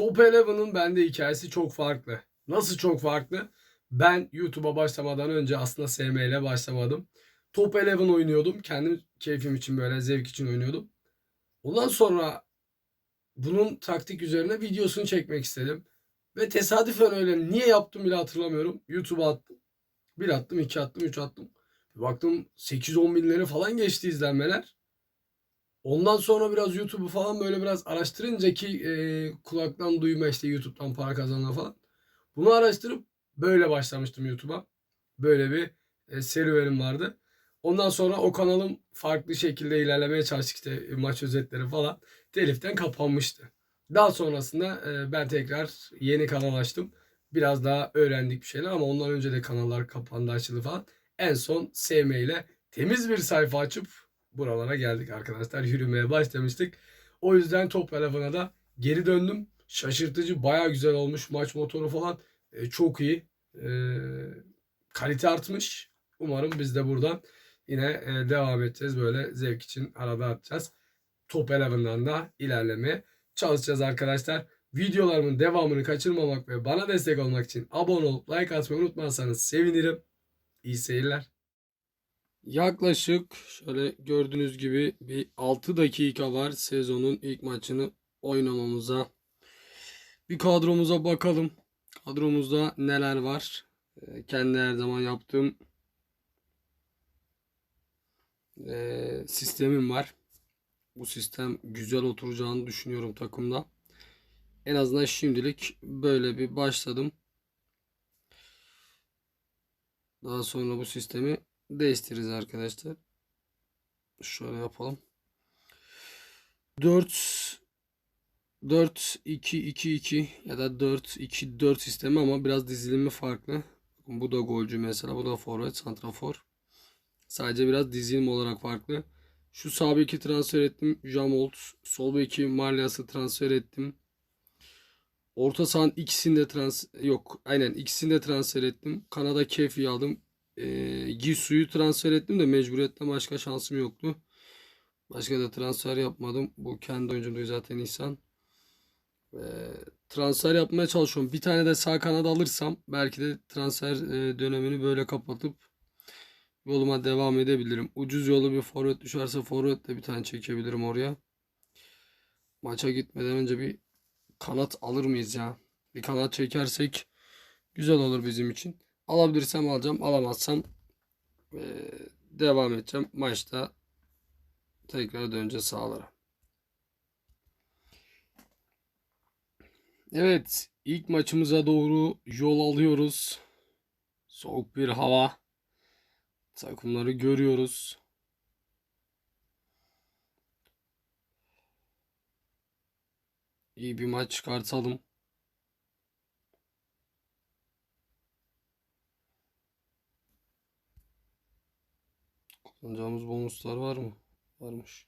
Top 11'ın bende hikayesi çok farklı. Nasıl çok farklı? Ben YouTube'a başlamadan önce aslında SM ile başlamadım. Top 11 oynuyordum. Kendim keyfim için böyle zevk için oynuyordum. Ondan sonra bunun taktik üzerine videosunu çekmek istedim. Ve tesadüfen öyle niye yaptım bile hatırlamıyorum. YouTube'a attım. Bir attım, iki attım, üç attım. Baktım 8-10 binleri falan geçti izlenmeler. Ondan sonra biraz YouTube'u falan böyle biraz araştırınca ki e, kulaktan duyma işte YouTube'dan para kazanma falan. Bunu araştırıp böyle başlamıştım YouTube'a. Böyle bir e, serüvenim vardı. Ondan sonra o kanalım farklı şekilde ilerlemeye çalıştık işte e, maç özetleri falan. Teliften kapanmıştı. Daha sonrasında e, ben tekrar yeni kanal açtım. Biraz daha öğrendik bir şeyler ama ondan önce de kanallar kapandı açıldı falan. En son SM ile temiz bir sayfa açıp buralara geldik arkadaşlar. Yürümeye başlamıştık. O yüzden Top 11'a da geri döndüm. Şaşırtıcı baya güzel olmuş. Maç motoru falan e, çok iyi. E, kalite artmış. Umarım biz de buradan yine e, devam edeceğiz. Böyle zevk için arada atacağız. Top 11'dan da ilerlemeye çalışacağız arkadaşlar. Videolarımın devamını kaçırmamak ve bana destek olmak için abone olup like atmayı unutmazsanız sevinirim. İyi seyirler. Yaklaşık şöyle gördüğünüz gibi bir 6 dakika var sezonun ilk maçını oynamamıza. Bir kadromuza bakalım. Kadromuzda neler var? Ee, Kendi her zaman yaptığım ee, sistemim var. Bu sistem güzel oturacağını düşünüyorum takımda. En azından şimdilik böyle bir başladım. Daha sonra bu sistemi değiştiririz arkadaşlar. Şöyle yapalım. 4 4 2 2 2 ya da 4 2 4 sistemi ama biraz dizilimi farklı. Bu da golcü mesela, bu da forvet, santrafor. Sadece biraz dizilim olarak farklı. Şu sağ beki transfer ettim. Jamolt. Sol beki Marlias'ı transfer ettim. Orta sahanın ikisini de trans yok. Aynen ikisini de transfer ettim. Kanada Kefi'yi aldım. Ee, Gisu'yu transfer ettim de mecburiyetten başka şansım yoktu. Başka da transfer yapmadım. Bu kendi oyuncumdu zaten İhsan. Ee, transfer yapmaya çalışıyorum. Bir tane de sağ kanada alırsam belki de transfer e, dönemini böyle kapatıp yoluma devam edebilirim. Ucuz yolu bir forvet düşerse forvet de bir tane çekebilirim oraya. Maça gitmeden önce bir kanat alır mıyız ya? Bir kanat çekersek güzel olur bizim için. Alabilirsem alacağım. Alamazsam eee, devam edeceğim. Maçta tekrar döneceğiz sahalara. Evet. ilk maçımıza doğru yol alıyoruz. Soğuk bir hava. Takımları görüyoruz. İyi bir maç çıkartalım. Kullanacağımız bonuslar var mı? Varmış.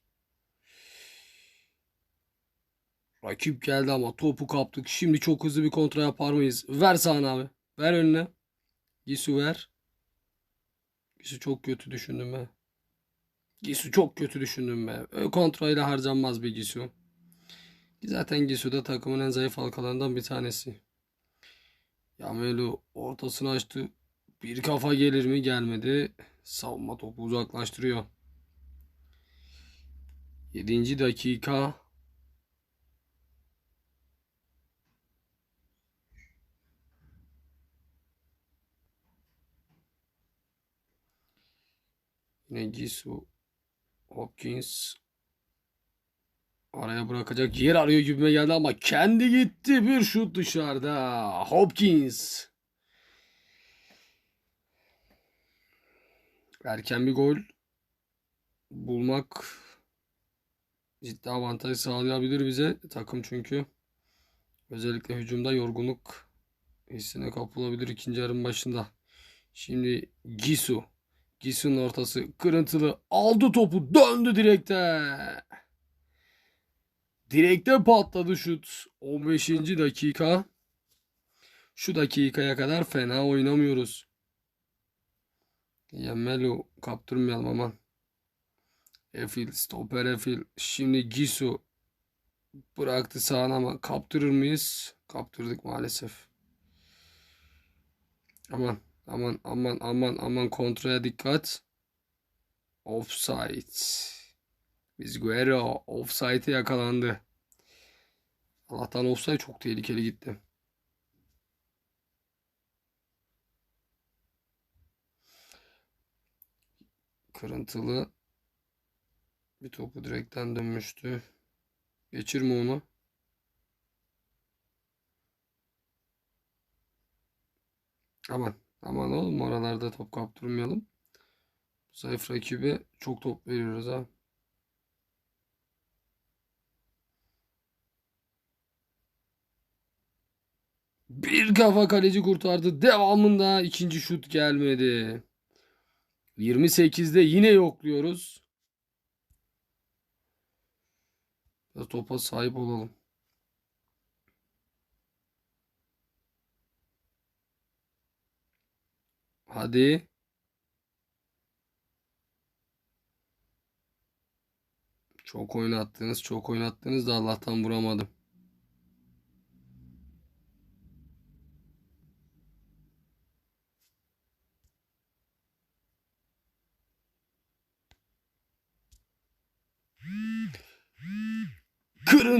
Rakip geldi ama topu kaptık. Şimdi çok hızlı bir kontra yapar mıyız? Ver sağına abi. Ver önüne. Gisu ver. Gisu çok kötü düşündüm be. Gisu çok kötü düşündüm be. Ö, Kontrayla harcanmaz bir Gisu. Zaten Gisu da takımın en zayıf halkalarından bir tanesi. Yamelu ortasını açtı. Bir kafa gelir mi? Gelmedi. Savunma topu uzaklaştırıyor. 7. dakika. Yine Gisu. Hopkins. Araya bırakacak yer arıyor gibime geldi ama kendi gitti. Bir şut dışarıda. Hopkins. Erken bir gol bulmak ciddi avantaj sağlayabilir bize. Takım çünkü özellikle hücumda yorgunluk hissine kapılabilir ikinci yarım başında. Şimdi Gisu. Gisu'nun ortası kırıntılı. Aldı topu döndü direkte. Direkte patladı şut. 15. dakika. Şu dakikaya kadar fena oynamıyoruz. Yemelu kaptırmayalım aman. Efil, stoper Efil. Şimdi Gisu. Bıraktı sağına ama kaptırır mıyız? Kaptırdık maalesef. Aman aman aman aman aman kontraya dikkat. Offside. Vizguero offside'e yakalandı. Allah'tan offside çok tehlikeli gitti. Kırıntılı bir topu direkten dönmüştü. Geçirme onu. Aman aman oğlum oralarda top kaptırmayalım. Zayıf rakibe çok top veriyoruz ha. Bir kafa kaleci kurtardı. Devamında ikinci şut gelmedi. 28'de yine yokluyoruz. Biraz topa sahip olalım. Hadi. Çok oynattınız, çok oynattınız da Allah'tan vuramadım.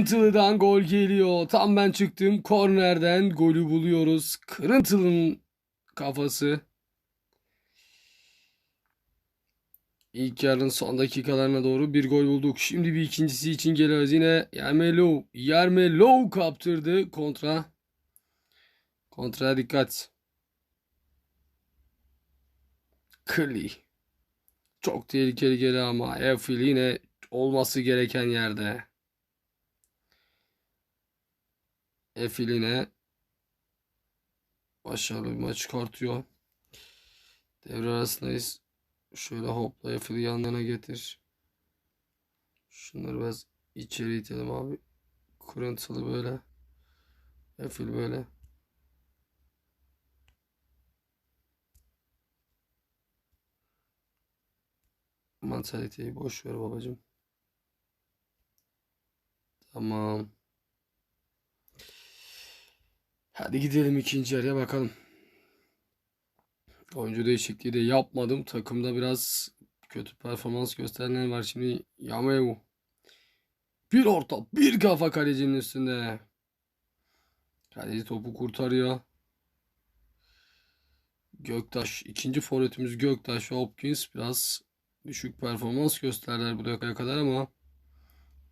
Kırıntılı'dan gol geliyor. Tam ben çıktım. Kornerden golü buluyoruz. Kırıntılı'nın kafası. İlk yarının son dakikalarına doğru bir gol bulduk. Şimdi bir ikincisi için geliyoruz. Yine Yarmelo. Yarmelo kaptırdı. Kontra. Kontraya dikkat. Kli. Çok tehlikeli geliyor ama Efil yine olması gereken yerde. Efil yine başarılı bir maç çıkartıyor. Devre arasındayız. Şöyle hopla Efil'i yanlarına getir. Şunları biraz içeri itelim abi. Kırıntılı böyle. Efil böyle. Mantaliteyi boş ver babacım. Tamam. Hadi gidelim ikinci yarıya bakalım. Oyuncu değişikliği de yapmadım. Takımda biraz kötü performans gösterenler var. Şimdi Yameu. Bir orta, bir kafa kalecinin üstünde. Kaleci topu kurtarıyor. Göktaş. ikinci forvetimiz Göktaş ve Hopkins biraz düşük performans gösterdiler bu dakikaya kadar ama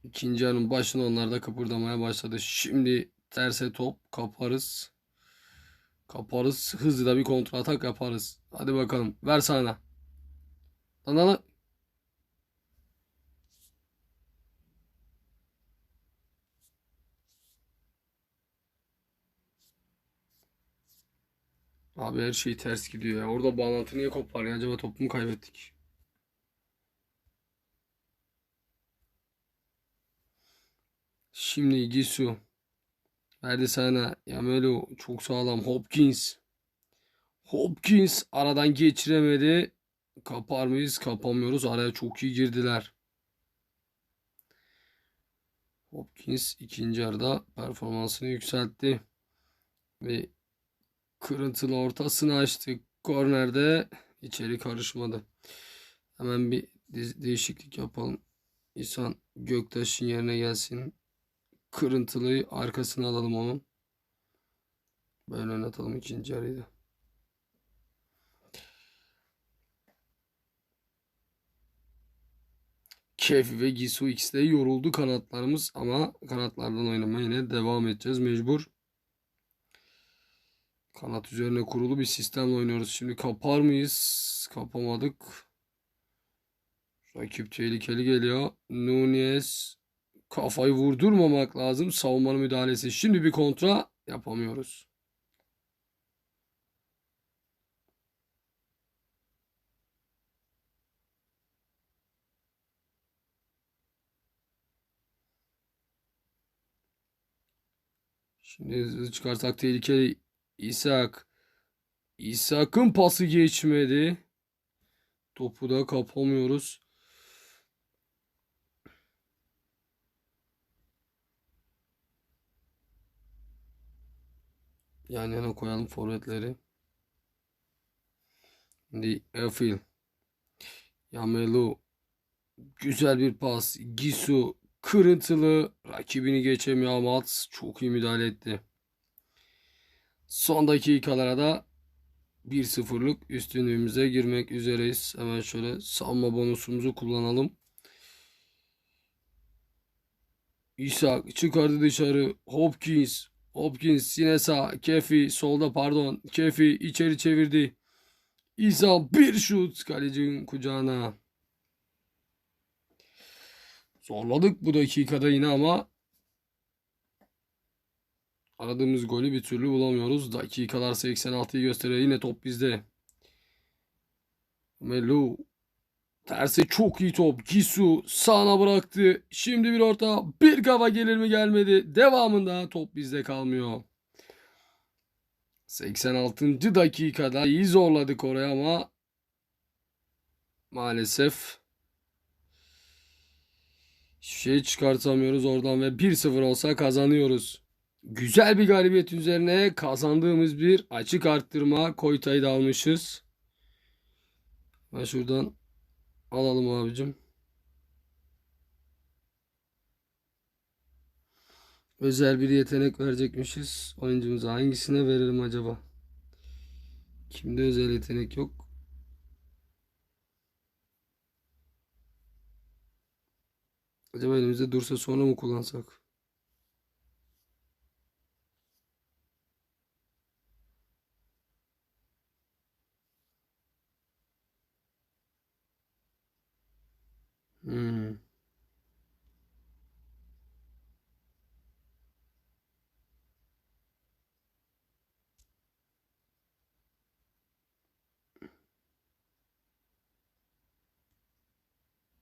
ikinci yarının başında onlar da kıpırdamaya başladı. Şimdi terse top kaparız. Kaparız. Hızlı da bir kontra atak yaparız. Hadi bakalım. Ver sana. Lan Abi her şey ters gidiyor ya. Orada bağlantı niye kopar ya? Acaba topu mu kaybettik? Şimdi Gisu. Verdi sana. Yamelo çok sağlam. Hopkins. Hopkins aradan geçiremedi. Kapar mıyız? Kapamıyoruz. Araya çok iyi girdiler. Hopkins ikinci yarıda performansını yükseltti. Ve kırıntılı ortasını açtı. Kornerde içeri karışmadı. Hemen bir değişiklik yapalım. İhsan Göktaş'ın yerine gelsin. Kırıntılıyı arkasına alalım onun. Böyle oynatalım ikinci yarıyı da. Kef ve Gisu ikisi de yoruldu kanatlarımız ama kanatlardan oynamaya yine devam edeceğiz mecbur. Kanat üzerine kurulu bir sistemle oynuyoruz. Şimdi kapar mıyız? Kapamadık. Rakip tehlikeli geliyor. Nunez kafayı vurdurmamak lazım. Savunmanın müdahalesi. Şimdi bir kontra yapamıyoruz. Şimdi hızlı çıkarsak tehlikeli. İshak. İshak'ın pası geçmedi. Topu da kapamıyoruz. Yan yana koyalım forvetleri. Şimdi Efil. Yamelu. Güzel bir pas. Gisu. Kırıntılı. Rakibini geçemiyor Mats. Çok iyi müdahale etti. Son dakikalara da 1-0'lık üstünlüğümüze girmek üzereyiz. Hemen şöyle savunma bonusumuzu kullanalım. İshak çıkardı dışarı. Hopkins. Hopkins yine sağ. Kefi solda pardon. Kefi içeri çevirdi. İsa bir şut kalecinin kucağına. Zorladık bu dakikada yine ama aradığımız golü bir türlü bulamıyoruz. Dakikalar 86'yı gösteriyor. Yine top bizde. Melu Tersi çok iyi top. Gisu sağına bıraktı. Şimdi bir orta. Bir kafa gelir mi gelmedi. Devamında top bizde kalmıyor. 86. dakikada iyi zorladık oraya ama maalesef hiçbir şey çıkartamıyoruz oradan ve 1-0 olsa kazanıyoruz. Güzel bir galibiyet üzerine kazandığımız bir açık arttırma Koyta'yı da almışız. Ben şuradan alalım abicim. Özel bir yetenek verecekmişiz. Oyuncumuza hangisine verelim acaba? Kimde özel yetenek yok? Acaba elimizde dursa sonra mı kullansak? Hmm.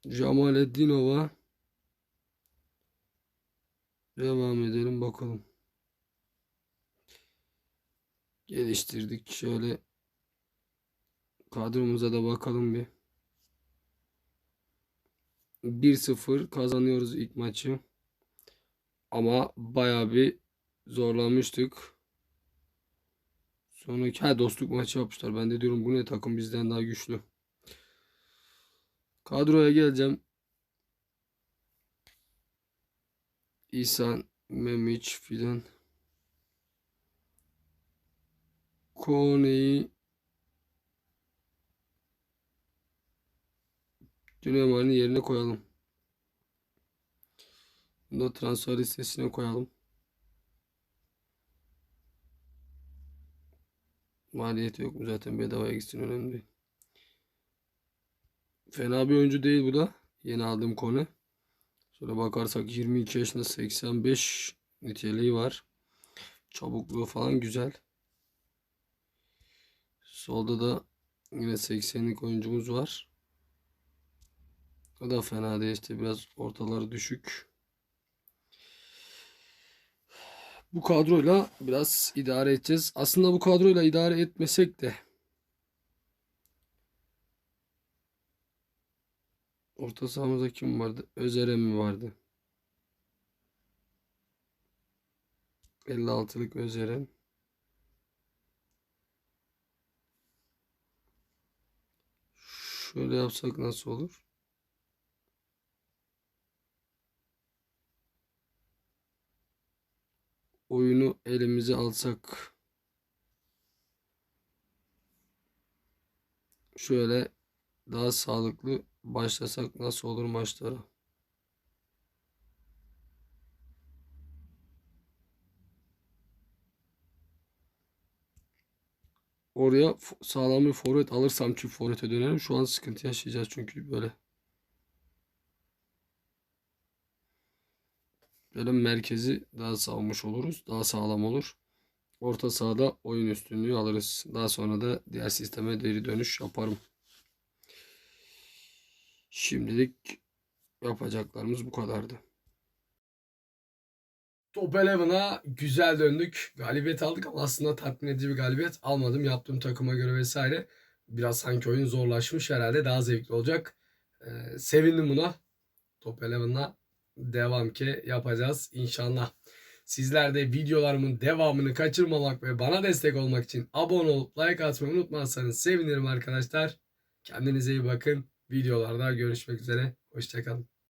Cemalettinova Devam edelim bakalım. Geliştirdik. Şöyle kadromuza da bakalım bir. 1-0 kazanıyoruz ilk maçı. Ama baya bir zorlanmıştık. Sonraki ha dostluk maçı yapmışlar. Ben de diyorum bu ne takım bizden daha güçlü. Kadroya geleceğim. İhsan, Memiç filan. Kone'yi Dünyamar'ın yerine koyalım. Bunu da transfer listesine koyalım. Maliyeti yok mu zaten bedavaya gitsin önemli. Fena bir oyuncu değil bu da. Yeni aldığım konu. Şöyle bakarsak 22 yaşında 85 niteliği var. Çabukluğu falan güzel. Solda da yine 80'lik oyuncumuz var. O da fena değil işte biraz ortaları düşük. Bu kadroyla biraz idare edeceğiz. Aslında bu kadroyla idare etmesek de Orta sahamızda kim vardı? Özerem mi vardı? 56'lık Özerem. Şöyle yapsak nasıl olur? Oyunu elimize alsak. Şöyle daha sağlıklı başlasak nasıl olur maçlara? Oraya sağlam bir forvet alırsam çift forvete dönerim. Şu an sıkıntı yaşayacağız çünkü böyle. Böyle merkezi daha savunmuş oluruz. Daha sağlam olur. Orta sahada oyun üstünlüğü alırız. Daha sonra da diğer sisteme geri dönüş yaparım. Şimdilik yapacaklarımız bu kadardı. Top 11'a güzel döndük. Galibiyet aldık ama aslında tatmin edici bir galibiyet almadım. Yaptığım takıma göre vesaire. Biraz sanki oyun zorlaşmış herhalde. Daha zevkli olacak. Ee, sevindim buna. Top 11'a devam ki yapacağız inşallah. Sizler de videolarımın devamını kaçırmamak ve bana destek olmak için abone olup like atmayı unutmazsanız sevinirim arkadaşlar. Kendinize iyi bakın. Videolarda görüşmek üzere. Hoşçakalın.